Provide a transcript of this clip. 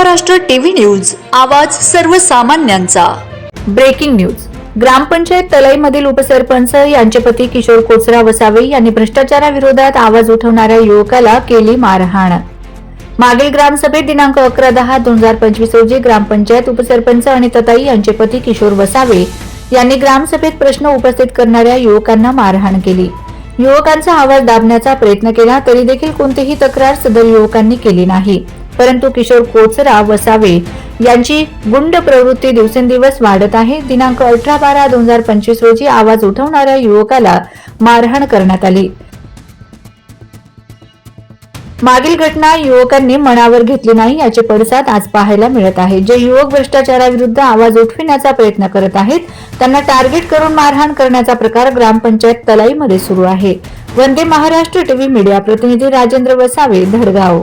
Maharashtra TV news आवाज सर्वसामान्यांचा. Breaking news. ग्रामपंचायत तलाईमधील उपसरपंच यांचे पती किशोर कोचरा वसावे यांनी भ्रष्टाचाराविरोधात आवाज उठवणाऱ्या युवकाला केली मारहाण. मागील ग्रामसभेत दिनांक अकरा दहा दोन हजार पंचवीस रोजी ग्रामपंचायत उपसरपंच आणि तताई यांचे पती किशोर वसावे यांनी ग्रामसभेत प्रश्न उपस्थित करणाऱ्या युवकांना मारहाण केली. युवकांचा आवाज दाबण्याचा प्रयत्न केला तरी देखील कोणतीही तक्रार सदर युवकांनी केली नाही. परंतु किशोर कोचरा वसावे यांची गुंड प्रवृत्ती दिवसेंदिवस वाढत आहे. दिनांक अठरा बारा दोन हजार पंचवीस रोजी आवाज उठवणाऱ्या युवकाला मारहाण करण्यात आली. मागील घटना युवकांनी मनावर घेतली नाही याचे पडसाद आज पाहायला मिळत आहे. जे युवक भ्रष्टाचाराविरुद्ध आवाज उठविण्याचा प्रयत्न करत आहेत त्यांना टार्गेट करून मारहाण करण्याचा प्रकार ग्रामपंचायत तलाईमध्ये सुरू आहे. वंदे महाराष्ट्र टीव्ही मीडिया प्रतिनिधी राजेंद्र वसावे धडगाव.